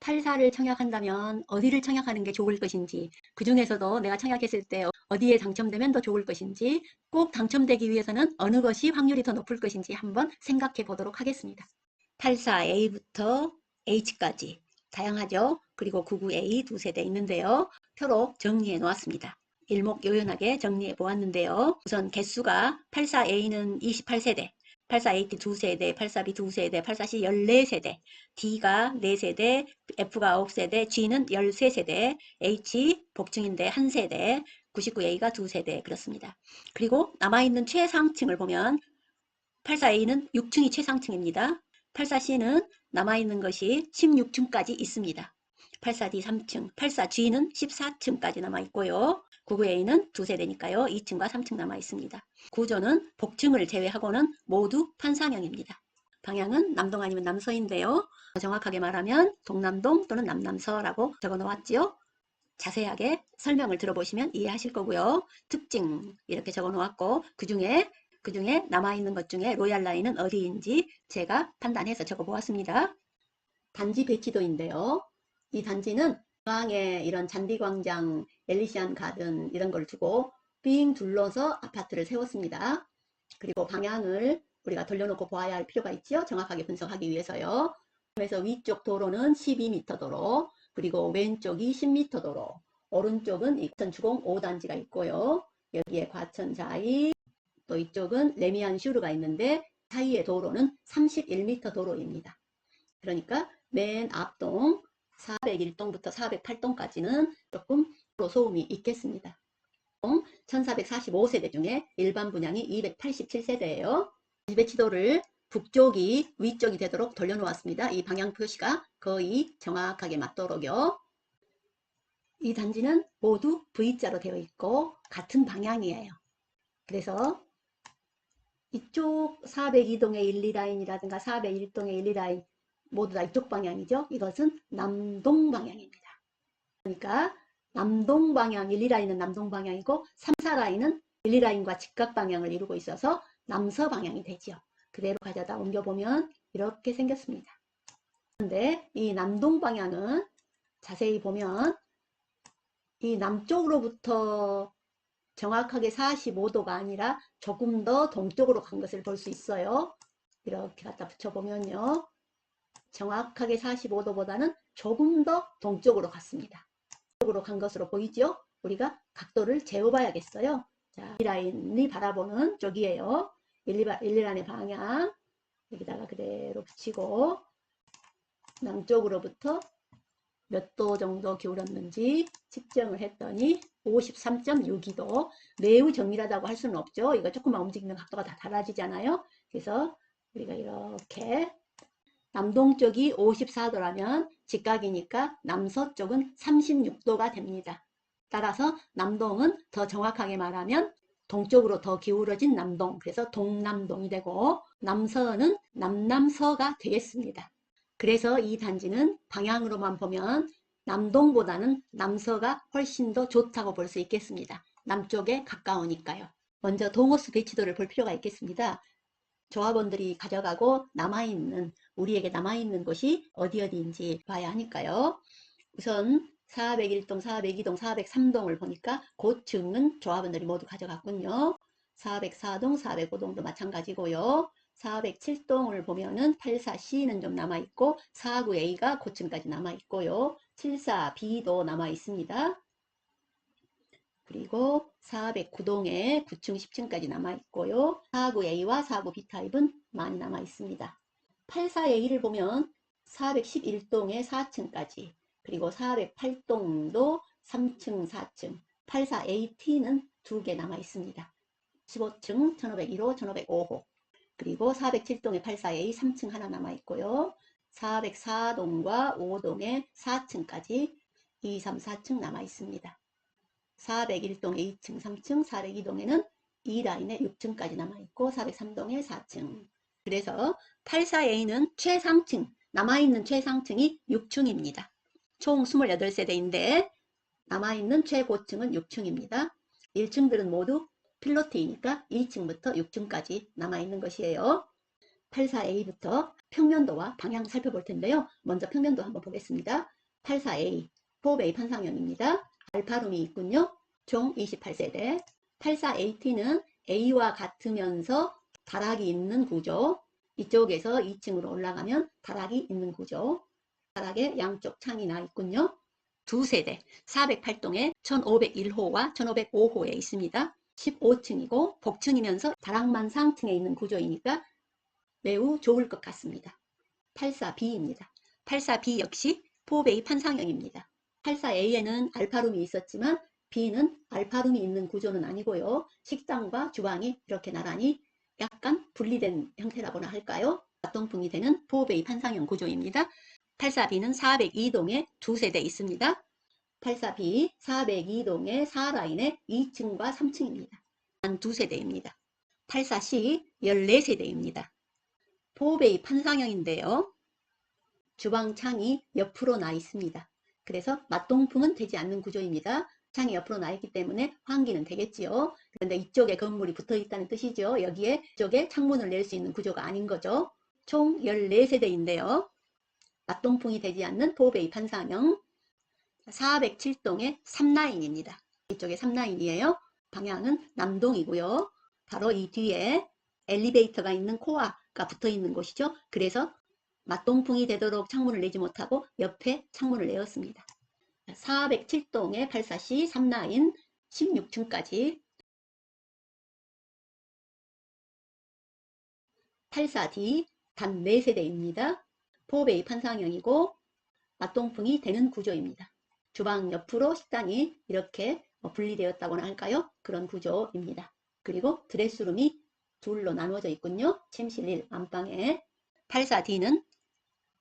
84를 청약한다면 어디를 청약하는 게 좋을 것인지, 그 중에서도 내가 청약했을 때 어디에 당첨되면 더 좋을 것인지, 꼭 당첨되기 위해서는 어느 것이 확률이 더 높을 것인지 한번 생각해 보도록 하겠습니다. 84A부터 H까지 다양하죠? 그리고 99A 두 세대 있는데요. 표로 정리해 놓았습니다. 일목요연하게 정리해 보았는데요. 우선 개수가 84A는 28세대, 84AT 2세대, 84B 2세대, 84C 14세대, D가 4세대, F가 9세대, G는 13세대, H 복층인데 1세대, 99A가 2세대 그렇습니다. 그리고 남아있는 최상층을 보면 84A는 6층이 최상층입니다. 84C는 남아있는 것이 16층까지 있습니다. 84D 3층, 84G는 14층까지 남아있고요. 99A는 두 세대니까요. 2층과 3층 남아있습니다. 구조는 복층을 제외하고는 모두 판상형입니다. 방향은 남동 아니면 남서인데요. 정확하게 말하면 동남동 또는 남남서라고 적어 놓았지요. 자세하게 설명을 들어보시면 이해하실 거고요. 특징 이렇게 적어 놓았고 그 중에 그 중에 남아있는 것 중에 로얄 라인은 어디인지 제가 판단해서 적어 보았습니다. 단지 배치도인데요. 이 단지는 중앙에 이런 잔디광장, 엘리시안 가든 이런 걸 두고 빙 둘러서 아파트를 세웠습니다. 그리고 방향을 우리가 돌려놓고 보아야 할 필요가 있지요. 정확하게 분석하기 위해서요. 그래서 위쪽 도로는 12m 도로, 그리고 왼쪽이 10m 도로, 오른쪽은 이천주공 5단지가 있고요. 여기에 과천 자이, 또 이쪽은 레미안 슈르가 있는데 사이의 도로는 31m 도로입니다. 그러니까 맨 앞동 401동부터 408동까지는 조금 소음이 있겠습니다. 1445세대 중에 일반 분양이 287세대예요. 배치도를 북쪽이 위쪽이 되도록 돌려놓았습니다. 이 방향 표시가 거의 정확하게 맞도록요. 이 단지는 모두 V자로 되어 있고 같은 방향이에요. 그래서 이쪽 402동의 1, 2라인이라든가 401동의 1, 2라인 모두 다 이쪽 방향이죠. 이것은 남동 방향입니다. 그러니까 남동 방향 1, 2라인은 남동 방향이고 3, 4라인은 1, 2라인과 직각 방향을 이루고 있어서 남서 방향이 되지요. 그대로 가져다 옮겨보면 이렇게 생겼습니다. 그런데 이 남동 방향은 자세히 보면 이 남쪽으로부터 정확하게 45도가 아니라 조금 더 동쪽으로 간 것을 볼 수 있어요. 이렇게 갖다 붙여보면요. 정확하게 45도보다는 조금 더 동쪽으로 갔습니다. 동쪽으로 간 것으로 보이죠? 우리가 각도를 재어봐야겠어요. 자, 이 라인이 바라보는 쪽이에요. 1, 2라인의 방향 여기다가 그대로 붙이고 남쪽으로부터 몇 도 정도 기울었는지 측정을 했더니 53.62도 매우 정밀하다고 할 수는 없죠. 이거 조금만 움직이면 각도가 다 달라지잖아요. 그래서 우리가 이렇게 남동쪽이 54도라면 직각이니까 남서쪽은 36도가 됩니다. 따라서 남동은 더 정확하게 말하면 동쪽으로 더 기울어진 남동, 그래서 동남동이 되고 남서는 남남서가 되겠습니다. 그래서 이 단지는 방향으로만 보면 남동보다는 남서가 훨씬 더 좋다고 볼 수 있겠습니다. 남쪽에 가까우니까요. 먼저 동호수 배치도를 볼 필요가 있겠습니다. 조합원들이 가져가고 남아있는 우리에게 남아있는 곳이 어디 어디인지 봐야 하니까요. 우선 401동, 402동, 403동을 보니까 고층은 조합원들이 모두 가져갔군요. 404동, 405동도 마찬가지고요. 407동을 보면은 84C는 좀 남아있고 49A가 고층까지 남아있고요. 74B도 남아있습니다. 그리고 409동에 9층, 10층까지 남아있고요. 49A와 49B 타입은 많이 남아있습니다. 84A를 보면 411동에 4층까지 그리고 408동도 3층, 4층 84AT는 두개 남아있습니다. 15층 1501호, 1505호 그리고 407동에 84A 3층 하나 남아있고요. 404동과 5동에 4층까지 2, 3, 4층 남아있습니다. 401동에 2층, 3층, 402동에는 2라인에 6층까지 남아있고 403동에 4층. 그래서 84A는 최상층, 남아있는 최상층이 6층입니다. 총 28세대인데 남아있는 최고층은 6층입니다. 1층들은 모두 필로티이니까 1층부터 6층까지 남아있는 것이에요. 84A부터 평면도와 방향 살펴볼 텐데요. 먼저 평면도 한번 보겠습니다. 84A, 4베이 판상형입니다. 알파룸이 있군요. 총 28세대. 84AT는 A와 같으면서 다락이 있는 구조. 이쪽에서 2층으로 올라가면 다락이 있는 구조. 다락에 양쪽 창이 나 있군요. 두 세대, 408동에 1501호와 1505호에 있습니다. 15층이고 복층이면서 다락만 상층에 있는 구조이니까 매우 좋을 것 같습니다. 84B입니다. 84B 역시 4베이 판상형입니다. 84A에는 알파룸이 있었지만 B는 알파룸이 있는 구조는 아니고요. 식당과 주방이 이렇게 나란히 약간 분리된 형태라고나 할까요? 동풍이 되는 4베이 판상형 구조입니다. 84B는 402동에 두 세대 있습니다. 84B 402동의 4라인에 2층과 3층입니다. 한 두 세대입니다. 84C 14세대입니다. 4베이 판상형인데요. 주방 창이 옆으로 나 있습니다. 그래서 맞동풍은 되지 않는 구조입니다. 창이 옆으로 나 있기 때문에 환기는 되겠지요. 그런데 이쪽에 건물이 붙어 있다는 뜻이죠. 여기에 이쪽에 창문을 낼 수 있는 구조가 아닌 거죠. 총 14세대인데요. 맞동풍이 되지 않는 4베이 판상형 407동의 3라인입니다. 이쪽에 3라인이에요. 방향은 남동이고요. 바로 이 뒤에 엘리베이터가 있는 코아가 붙어 있는 곳이죠. 그래서 맞동풍이 되도록 창문을 내지 못하고 옆에 창문을 내었습니다. 407동의 84C 3라인 16층까지 84D 단 4세대입니다. 4베이 판상형이고 맞동풍이 되는 구조입니다. 주방 옆으로 식당이 이렇게 뭐 분리되었다고나 할까요? 그런 구조입니다. 그리고 드레스룸이 둘로 나누어져 있군요. 침실 1 안방에 84D는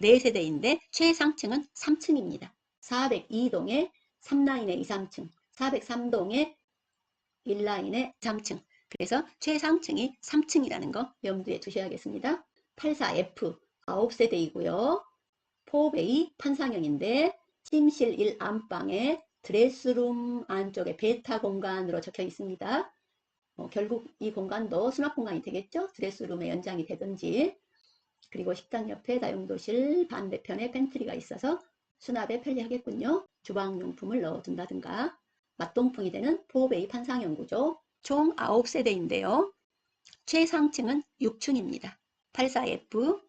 4세대인데 최상층은 3층입니다. 402동에 3라인에 2, 3층, 403동에 1라인에 3층. 그래서 최상층이 3층이라는 거 염두에 두셔야겠습니다. 84F 9세대이고요. 4베이 판상형인데 침실 1 안방에 드레스룸 안쪽에 베타 공간으로 적혀 있습니다. 어, 결국 이 공간도 수납 공간이 되겠죠? 드레스룸의 연장이 되든지 그리고 식당 옆에 다용도실 반대편에 팬트리가 있어서 수납에 편리하겠군요. 주방용품을 넣어둔다든가 맞동풍이 되는 4베이 판상형 구조 총 9세대인데요. 최상층은 6층입니다. 84F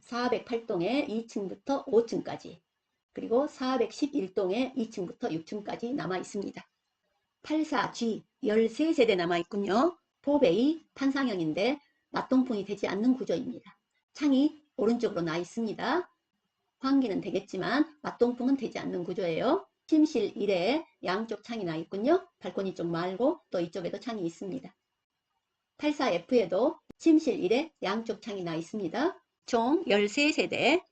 408동에 2층부터 5층까지 그리고 411동에 2층부터 6층까지 남아 있습니다. 84G 13세대 남아 있군요. 4베이 판상형인데 맞동풍이 되지 않는 구조입니다. 창이 오른쪽으로 나 있습니다. 환기는 되겠지만 맞동풍은 되지 않는 구조예요. 침실 1에 양쪽 창이 나 있군요. 발코니 쪽 말고 또 이쪽에도 창이 있습니다. 84F에도 침실 1에 양쪽 창이 나 있습니다. 총 13세대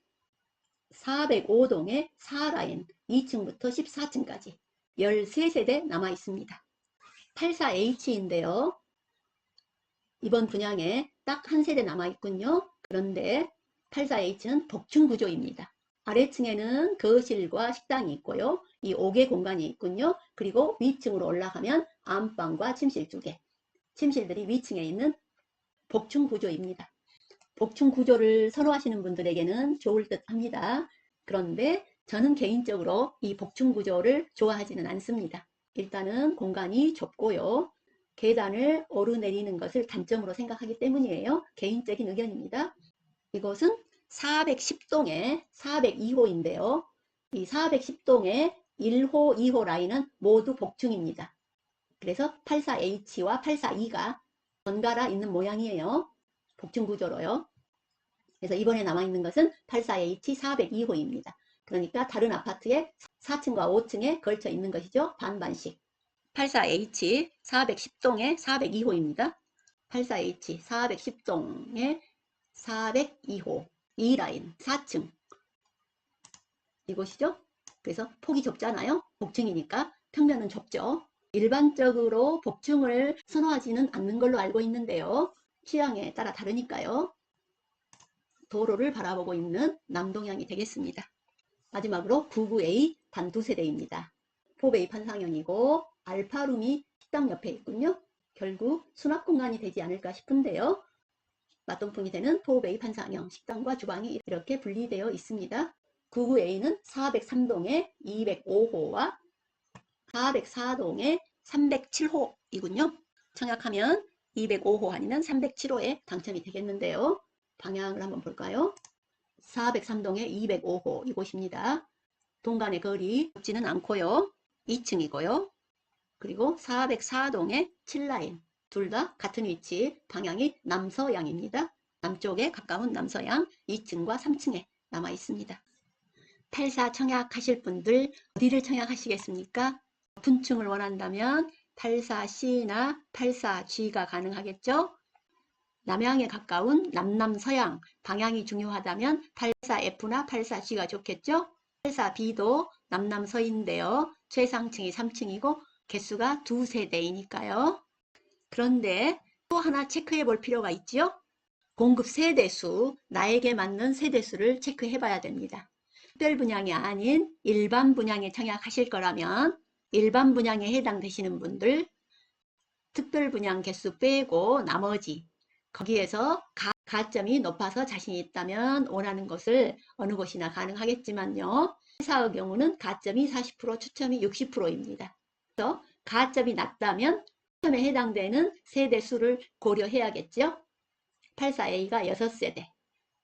405동에 4라인 2층부터 14층까지 13세대 남아 있습니다. 84H인데요. 이번 분양에 딱 한 세대 남아 있군요. 그런데 84H는 복층 구조입니다. 아래층에는 거실과 식당이 있고요. 이 5개 공간이 있군요. 그리고 위층으로 올라가면 안방과 침실 두 개. 침실들이 위층에 있는 복층 구조입니다. 복층 구조를 선호하시는 분들에게는 좋을 듯 합니다. 그런데 저는 개인적으로 이 복층 구조를 좋아하지는 않습니다. 일단은 공간이 좁고요. 계단을 오르내리는 것을 단점으로 생각하기 때문이에요. 개인적인 의견입니다. 이것은 410동의 402호인데요. 이 410동의 1호, 2호 라인은 모두 복층입니다. 그래서 84H와 84E가 번갈아 있는 모양이에요. 복층 구조로요. 그래서 이번에 남아있는 것은 84H 402호입니다. 그러니까 다른 아파트에 4층과 5층에 걸쳐 있는 것이죠. 반반씩. 84H 410동에 402호입니다. 84H 410동에 402호 2라인 4층 이곳이죠. 그래서 폭이 좁잖아요. 복층이니까 평면은 좁죠. 일반적으로 복층을 선호하지는 않는 걸로 알고 있는데요. 취향에 따라 다르니까요. 도로를 바라보고 있는 남동향이 되겠습니다. 마지막으로 99A 단두 세대입니다. 4베이 판상형이고 알파룸이 식당 옆에 있군요. 결국 수납 공간이 되지 않을까 싶은데요. 맞동풍이 되는 포베이 판상형 식당과 주방이 이렇게 분리되어 있습니다. 99A는 403동의 205호와 404동의 307호이군요. 청약하면 205호 아니면 307호에 당첨이 되겠는데요. 방향을 한번 볼까요? 403동의 205호 이곳입니다. 동간의 거리 높지는 않고요. 2층이고요. 그리고 404동의 7라인 둘 다 같은 위치 방향이 남서양입니다. 남쪽에 가까운 남서양 2층과 3층에 남아 있습니다. 84 청약하실 분들 어디를 청약하시겠습니까? 높은 층을 원한다면 84C나 84G가 가능하겠죠? 남향에 가까운 남남서양 방향이 중요하다면 84F나 84G가 좋겠죠? 84B도 남남서인데요. 최상층이 3층이고 개수가 두 세대이니까요. 그런데 또 하나 체크해 볼 필요가 있죠? 공급 세대수, 나에게 맞는 세대수를 체크해 봐야 됩니다. 특별 분양이 아닌 일반 분양에 청약하실 거라면 일반 분양에 해당되시는 분들 특별 분양 개수 빼고 나머지 거기에서 가, 가점이 높아서 자신이 있다면 원하는 것을 어느 곳이나 가능하겠지만요. 회사의 경우는 가점이 40% 추첨이 60%입니다. 그래서 가점이 낮다면 추첨에 해당되는 세대 수를 고려해야겠죠. 84A가 6세대,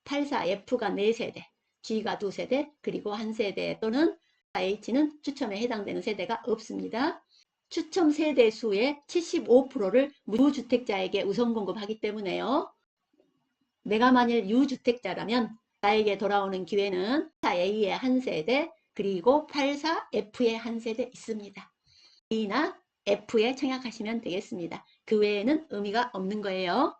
84F가 4세대, G가 2세대, 그리고 1세대 또는 H는 추첨에 해당되는 세대가 없습니다. 추첨 세대 수의 75%를 무주택자에게 우선 공급하기 때문에요. 내가 만일 유주택자라면 나에게 돌아오는 기회는 84A의 한 세대 그리고 84F의 한 세대 있습니다. A나 F에 청약하시면 되겠습니다. 그 외에는 의미가 없는 거예요.